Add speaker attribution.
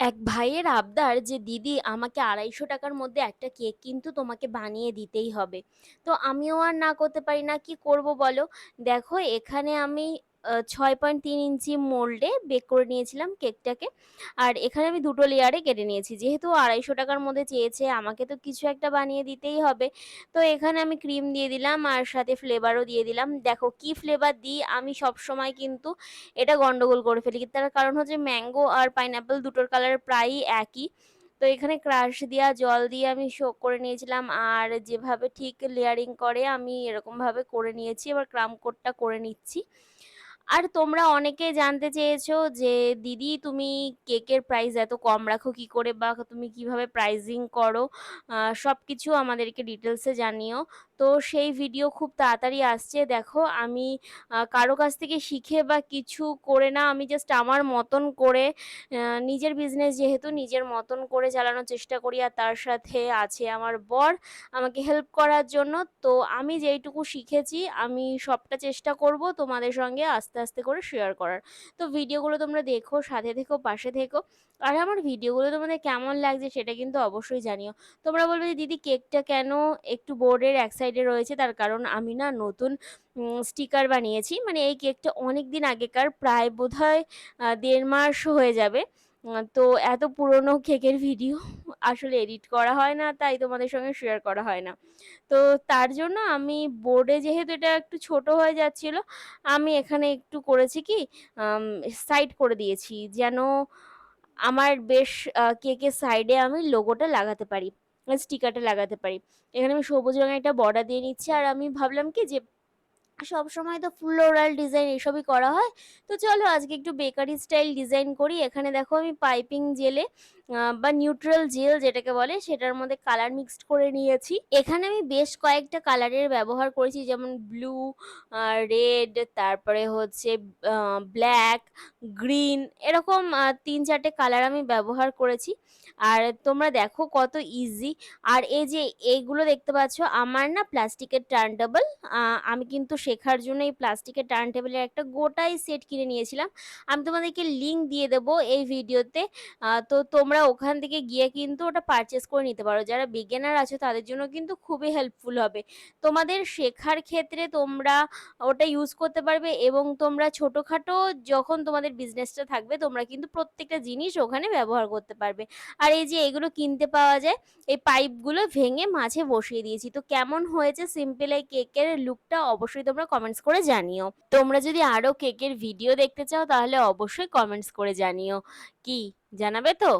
Speaker 1: এক ভাইয়ের আবদার যে, "দিদি আমাকে আড়াইশো টাকার মধ্যে একটা কেক কিন্তু তোমাকে বানিয়ে দিতেই হবে।" তো আমিও আর না করতে পারি না। কি করব বলো? দেখো এখানে আমি আ ৬.৩ ইঞ্চি মোল্ডে বেক করে নিয়েছিলাম কেকটাকে। আর এখানে আমি দুটো লেয়ারে কেটে নিয়েছি। যেহেতু আড়াইশো টাকার মধ্যে চেয়েছে, আমাকে তো কিছু একটা বানিয়ে দিতেই হবে। তো এখানে আমি ক্রিম দিয়ে দিলাম আর সাথে ফ্লেভারও দিয়ে দিলাম। দেখো কি ফ্লেভার দিই, আমি সবসময় কিন্তু এটা গন্ডগোল করে ফেলি। তার কারণ হচ্ছে ম্যাঙ্গো আর পাইনঅ্যাপল দুটোর কালার প্রায়ই একই। তো এখানে ক্রাশ দেওয়া জল দিয়ে আমি সোক করে নিয়েছিলাম আর যেভাবে ঠিক লেয়ারিং করে, আমি এরকমভাবে করে নিয়েছি। এবার ক্রাম কোটটা করে নিচ্ছি। আর তোমরা অনেকেই জানতে চেয়েছো যে, "দিদি তুমি কেকের প্রাইস এত কম রাখো কি করে বা তুমি কীভাবে প্রাইজিং করো?" সব কিছু আমাদেরকে ডিটেলসে জানিও। তো সেই ভিডিও খুব তাড়াতাড়ি আসছে। দেখো আমি কারও কাছ থেকে শিখে বা কিছু করে না আমি জাস্ট আমার মতন করে নিজের বিজনেস যেহেতু নিজের মতন করে চালানোর চেষ্টা করি আর তার সাথে আছে আমার বর আমাকে হেল্প করার জন্য। তো আমি যেইটুকু শিখেছি আমি সবটা চেষ্টা করব তোমাদের সঙ্গে আস্তে, আস্তে করে শেয়ার করার। তো ভিডিওগুলো তোমরা দেখো, সাথে থেকো, পাশে থেকো। আর আমার ভিডিওগুলো তোমাদের কেমন লাগছে সেটা কিন্তু অবশ্যই জানিও। তোমরা বলবে যে, "দিদি কেকটা কেন একটু বোর্ডের এক সাইডে রয়েছে?" তার কারণ আমি না নতুন স্টিকার বানিয়েছি। মানে এই কেকটা অনেক দিন আগেকার প্রায় বোধহয় আ ১.৫ মাস হয়ে যাবে। তো এত পুরনো কেকের ভিডিও আসলে এডিট করা হয় না তাই তোমাদের সঙ্গে শেয়ার করা হয় না। তো তার জন্য আমি বোর্ডে যেহেতু এটা একটু ছোট হয়ে যাচ্ছিল, আমি এখানে একটু করেছি কি সাইড করে দিয়েছি যেন আমার বেশ কেকের সাইডে আমি লোগোটা লাগাতে পারি। স্টিকারটা লাগাতে পারি। এখানে আমি সবুজ রঙের একটা বর্ডার দিয়ে নিচ্ছি আর আমি ভাবলাম কি যে সব সময় তো ফ্লোরাল ডিজাইন এসবই করা হয়। তো চলো আজকে একটু বেকারি স্টাইল ডিজাইন করি। এখানে দেখো আমি পাইপিং জেলে বা নিউট্রাল জেল যেটাকে বলে সেটার মধ্যে কালার মিক্সড করে নিয়েছি। এখানে আমি বেশ কয়েকটা কালারের ব্যবহার করেছি যেমন ব্লু, রেড তারপরে হচ্ছে ব্ল্যাক গ্রিন এরকম তিন ৩-৪ কালার আমি ব্যবহার করেছি। আর তোমরা দেখো কত ইজি। আর এই যে এইগুলো দেখতে পাচ্ছ আমার না প্লাস্টিকের টার্ন টেবল। আমি কিন্তু শেখার জন্য এই প্লাস্টিকের টার্ন টেবিলের একটা গোটাই সেট কিনে নিয়েছিলাম। আমি তোমাদেরকে লিঙ্ক দিয়ে দেবো এই ভিডিওতে। তো তোমরা ওখান থেকে গিয়ে কিন্তু ওটা পারচেস করে নিতে পারো। যারা বিজ্ঞানার আছো তাদের জন্য কিন্তু খুবই হেল্পফুল হবে। তোমাদের শেখার ক্ষেত্রে তোমরা ওটা ইউজ করতে পারবে এবং তোমরা ছোটোখাটো যখন তোমাদের বিজনেসটা থাকবে তোমরা কিন্তু প্রত্যেকটা জিনিস ওখানে ব্যবহার করতে পারবে। আর এই যে এগুলো কিনতে পাওয়া যায়, এই পাইপগুলো ভেঙে মাঝে বসিয়ে দিয়েছি। তো কেমন হয়েছে সিম্পল এই কেকের লুকটা অবশ্যই তোমরা কমেন্টস করে জানিও। তোমরা যদি আরও কেকের ভিডিও দেখতে চাও তাহলে অবশ্যই কমেন্টস করে জানিও। কি জানাবে তো?